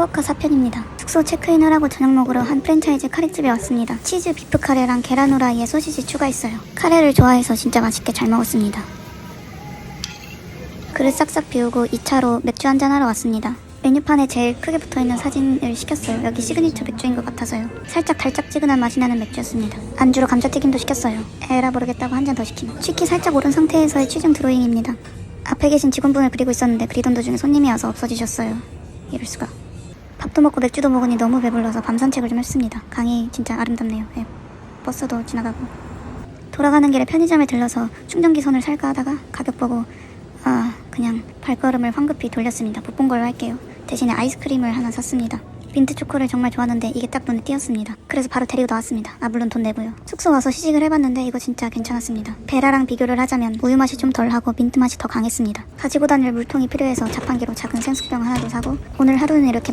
후쿠오카 사편입니다. 숙소 체크인을 하고 저녁 먹으러 한 프랜차이즈 카레집에 왔습니다. 치즈 비프 카레랑 계란 후라이에 소시지 추가했어요. 카레를 좋아해서 진짜 맛있게 잘 먹었습니다. 그릇 싹싹 비우고 2차로 맥주 한잔 하러 왔습니다. 메뉴판에 제일 크게 붙어있는 사진을 시켰어요. 여기 시그니처 맥주인 것 같아서요. 살짝 달짝지근한 맛이 나는 맥주였습니다. 안주로 감자튀김도 시켰어요. 에라 모르겠다고 한 잔 더 시키네. 취기 살짝 오른 상태에서의 취중 드로잉입니다. 앞에 계신 직원분을 그리고 있었는데 그리던 도중에 손님이 와서 없어지셨어요. 이럴 수가. 밥도 먹고 맥주도 먹으니 너무 배불러서 밤 산책을 좀 했습니다. 강이 진짜 아름답네요. 예. 버스도 지나가고. 돌아가는 길에 편의점에 들러서 충전기 선을 살까 하다가 가격 보고 아 그냥 발걸음을 황급히 돌렸습니다. 못 본 걸로 할게요. 대신에 아이스크림을 하나 샀습니다. 민트 초코를 정말 좋아하는데 이게 딱 눈에 띄었습니다. 그래서 바로 데리고 나왔습니다. 아 물론 돈 내고요. 숙소 와서 시식을 해봤는데 이거 진짜 괜찮았습니다. 베라랑 비교를 하자면 우유 맛이 좀 덜하고 민트 맛이 더 강했습니다. 가지고 다닐 물통이 필요해서 자판기로 작은 생수병 하나도 사고 오늘 하루는 이렇게